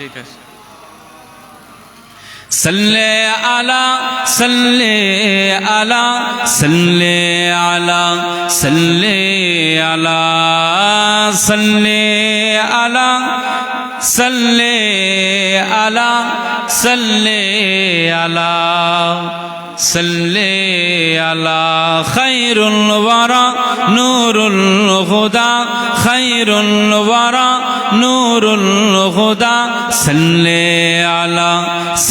ঠিক আছে صلي على صلي على صلي على صلي على صلي على صلي على صلي على صلي على خير الورى نور الهدى خير الورى নুরুল হুদা সাল্লে আলা,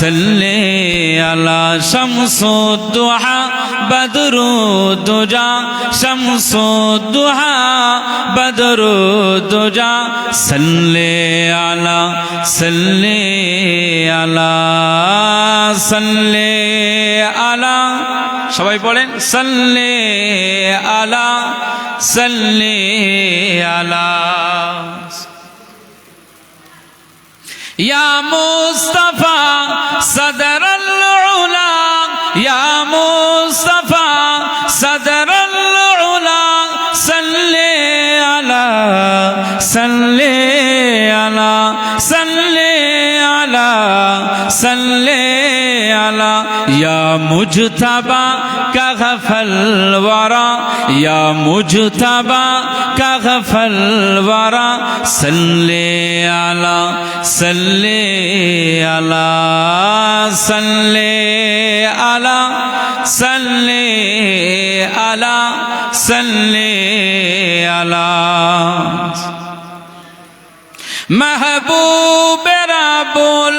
সল্লে আলা শামসুদ্দোহা, বদরুদ্দোজা বদরু বদরুদ্দোজা, সাল্লে আলা, সল্লে আলা সল্লে আলা। সবাই বলেন সাল্লে আলা, সল্লে আলা। يا مصطفى صدر العلا يا مصطفى صدر العلا صل على صل على صل على صل على يا مجتبى كغف الورى يا مجتبى كغف الورى صل সাল্লে আলা সাল্লে আলা সাল্লে আলা সাল্লে আলা। মাহবুবেরা বল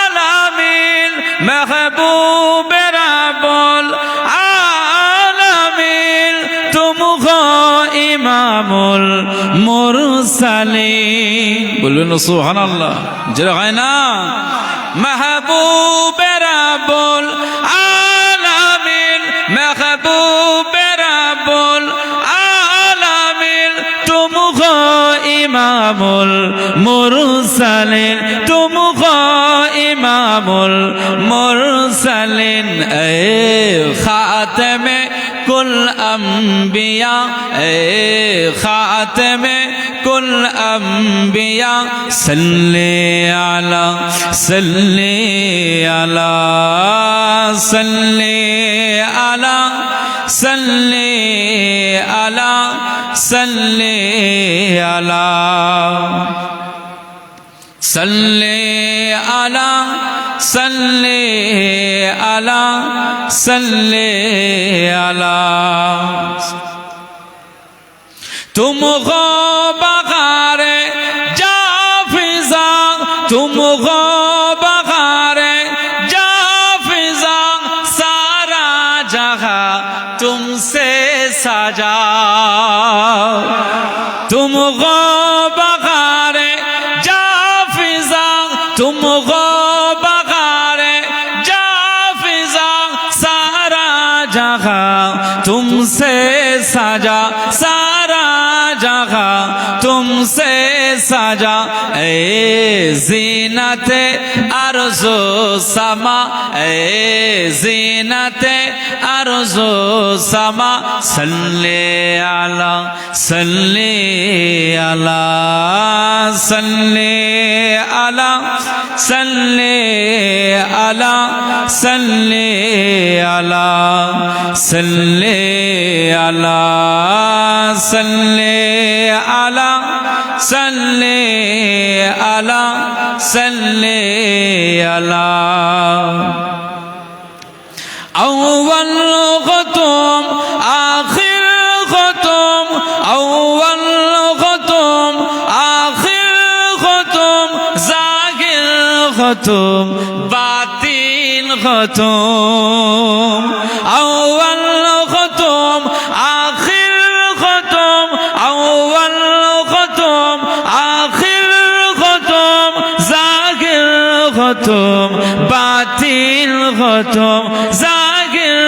আলামিন মাহবুবে المرسلين বলবেন সুহান আল্লাহ যেটা হয় না? মাহবুবের বল আলামিন, মাহবুবের বল আলামিন তুমুখ ইমামুল মুরসালিন তুমুখ ইমামুল মুরসালিন। এ খাতেমে الانبياء اي خاتم كل أنبياء. صلي على سلي على صلي على صلي على سلي على صلي على, صلي على. সাল্লে আলা সাল্লে আলা। তুম গো বাগারে যা ফিজা, তুম গো বাগারে যা ফিজা, সারা জাহা তুমসে সাজা। তুম গো বাগারে যা ফিজা, তুম গো सजा सारा जगा तुमसे সাজা। এ জিনাতে আরজো সামা, এ জিনাতে আরজো সামা। সাল্লে আলা সাল্লে আলা। صلي على صلي على صلي على صلي على صلي على اول ختم آخر ختم اول ختم آخر ختم ظاهر ختم ختم أول ختم آخر ختم أول ختم آخر ختم زاكر ختم باطل ختم زاكر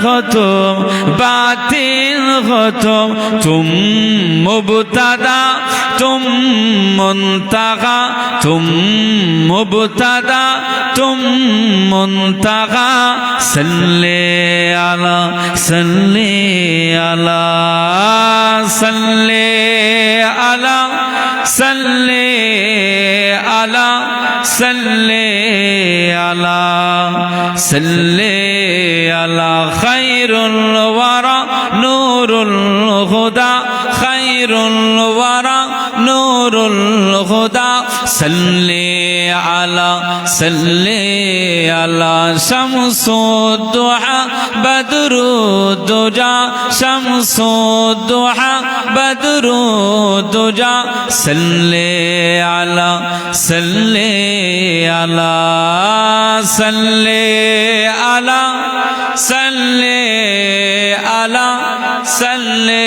ختم باطل ختم ثم مبتدأ তুম মন্তাগা, তুম মুবতাদা, তুম মন্তাগা, সাল্লে আলা সাল্লে আলা সাল্লে আলা সাল্লে আলা সাল্লে আলা সাল্লে আলা, খাইরুল ওয়ারা, নূরুল হুদা, খাইরুল আলা, সাল্লি আলা, শামসু দুহা, বদরু দুজা, শামসু দুহা, বদরু দুজা, সাল্লি আলা সাল্লি আলা সাল্লি আলা সাল্লি আলা, সাল্লি